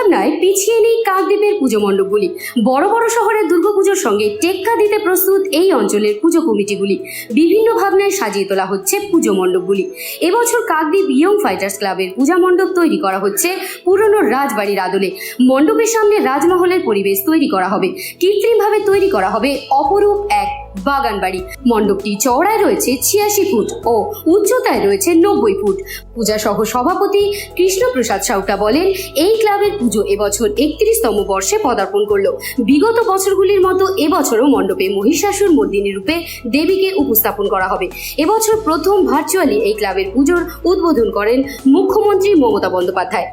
ভাবনায় পিছিয়ে নেই কাকদ্বীপের পুজো মণ্ডপগুলি। বড় বড় শহরের দুর্গাপুজোর সঙ্গে টেক্কা দিতে প্রস্তুত এই অঞ্চলের পুজো কমিটিগুলি। বিভিন্ন ভাবনায় সাজিয়ে তোলা হচ্ছে পুজো মণ্ডপগুলি। এবছর কাকদ্বীপ ইয়ং ফাইটার্স ক্লাবের পূজা মণ্ডপ তৈরি করা হচ্ছে পুরনো রাজবাড়ির আদলে। মণ্ডপের সামনে রাজমহলের পরিবেশ তৈরি করা হবে। কৃত্রিমভাবে তৈরি করা হবে অপরূপ এক বাগান বাড়ি মণ্ডপটি চওড়ায় রয়েছে ছিয়াশি ফুট ও উচ্চতায় রয়েছে নব্বই ফুট। পূজা সহ সভাপতি কৃষ্ণপ্রসাদ সাউটা বলেন, এই ক্লাবের পুজো এবছর একত্রিশতম বর্ষে পদার্পণ করল। বিগত বছরগুলির মতো এবছরও মণ্ডপে মহিষাসুর মর্দিনী রূপে দেবীকে উপস্থাপন করা হবে। এবছর প্রথম ভার্চুয়ালি এই ক্লাবের পুজোর উদ্বোধন করেন মুখ্যমন্ত্রী মমতা বন্দ্যোপাধ্যায়।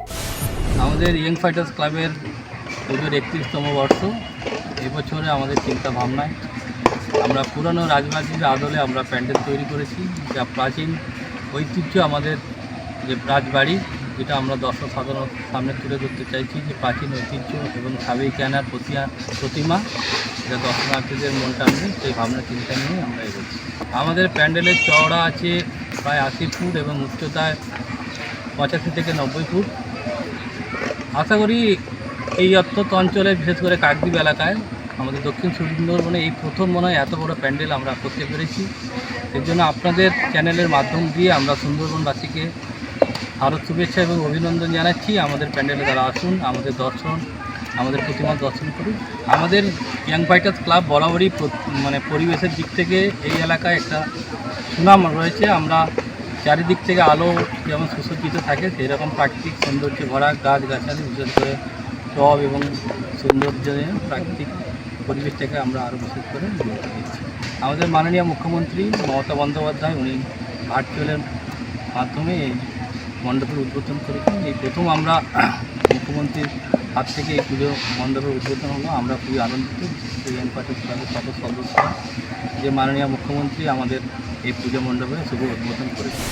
আমাদের ইয়ং ফাইটার্স ক্লাবের পুজোর একত্রিশতম বর্ষ, এবছরে আমাদের চিন্তা ভাবনায় আমরা পুরনো রাজবাড়ির আদলে আমরা প্যান্ডেল তৈরি করেছি, যা প্রাচীন ঐতিহ্য আমাদের যে রাজবাড়ি যেটা আমরা দর্শক সাধারণ সামনে তুলে ধরতে চাইছি যে প্রাচীন ঐতিহ্য এবং সাবেক প্রতিয়া প্রতিমা যা দর্শনার্থীদের মন টানবে সেই ভাবনা, চিন্তা নিয়ে আমরা এগোচ্ছি। আমাদের প্যান্ডেলের চওড়া আছে প্রায় আশি ফুট এবং উচ্চতায় পঁচাশি থেকে নব্বই ফুট। আশা করি এই অত্যন্ত অঞ্চলে, বিশেষ করে কাকদ্বীপ এলাকায়, আমাদের দক্ষিণ সুন্দরবনে এই প্রথম মনে হয় এত বড় প্যান্ডেল আমরা করতে পেরেছি। এর জন্য আপনাদের চ্যানেলের মাধ্যম দিয়ে আমরা সুন্দরবনবাসীকে আরও শুভেচ্ছা এবং অভিনন্দন জানাচ্ছি আমাদের প্যান্ডেলে তারা আসুন, আমাদের দর্শন, আমাদের প্রতিমা দর্শন করুন। আমাদের ইয়াং ফাইটার্স ক্লাব বরাবরই মানে পরিবেশের দিক থেকে এই এলাকায় একটা সুনাম রয়েছে। আমরা চারিদিক থেকে আলো যেমন সুসজ্জিত থাকে সেই রকম প্রাকৃতিক সৌন্দর্যে ভরা গাছ গাছালি বিশেষ করে টব এবং সৌন্দর্য প্রাকৃতিক পরিবেশটাকে আমরা আরও বিশেষ করে আমাদের মাননীয় মুখ্যমন্ত্রী মমতা বন্দ্যোপাধ্যায়, উনি ভার্চুয়ালের মাধ্যমে মণ্ডপের উদ্বোধন করেছেন এই প্রথম আমরা মুখ্যমন্ত্রীর হাত থেকে এই পুজো মণ্ডপের উদ্বোধন হলো। আমরা খুবই আনন্দিত। ইয়াং পার্টি ক্লাবের সকল সদস্যরা যে মাননীয় মুখ্যমন্ত্রী আমাদের এই পুজো মণ্ডপে শুভ উদ্বোধন করেছেন।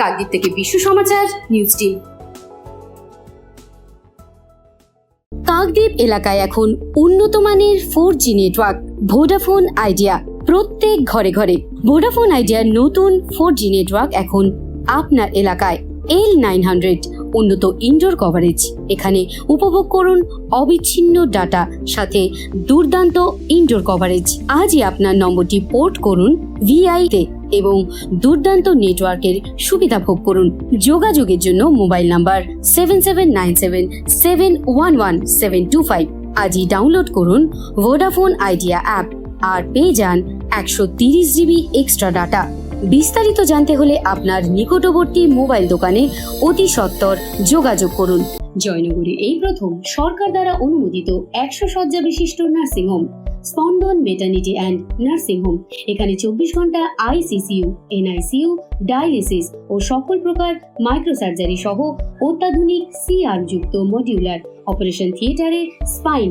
কাকদ্বীপ থেকে বিশ্ব সমাচার, নিউজ টিম। কাকদ্বীপ এলাকায় এখন উন্নত মানের four G network Vodafone Idea প্রত্যেক ঘরে ঘরে। ভোডাফোন আইডিয়ার নতুন ফোর জি নেটওয়ার্ক এখন আপনার এলাকায়। এল নাইন হান্ড্রেড উন্নত ইনডোর কভারেজ এখানে উপভোগ করুন অবিচ্ছিন্ন ডাটা সাথে দুর্দান্ত ইনডোর কভারেজ আজই আপনার নম্বরটি পোর্ট করুন ভিআই তে এবং দুর্দান্ত নেটওয়ার্কের সুবিধা ভোগ করুন। যোগাযোগের জন্য mobile number seven seven nine seven seven one one seven two five আজই ডাউনলোড করুন ভোডাফোন আইডিয়া অ্যাপ আর পেয়ে যান একশো তিরিশ জিবি এক্সট্রা ডাটা বিস্তারিত জানতে হলে আপনার নিকটবর্তী মোবাইল দোকানে অতি সত্বর যোগাযোগ করুন। জয়নগরে এই প্রথম সরকার দ্বারা অনুমোদিত একশো শয্যা বিশিষ্ট নার্সিংহোম স্পন্দন মেটার্নিটি অ্যান্ড নার্সিং হোম এখানে চব্বিশ ঘণ্টা আইসিসিউ এনআইসিইউ ডায়ালিসিস ও সকল প্রকার মাইক্রোসার্জারি সহ অত্যাধুনিক সিআর যুক্ত মডিউলার অপারেশন থিয়েটারে স্পাইন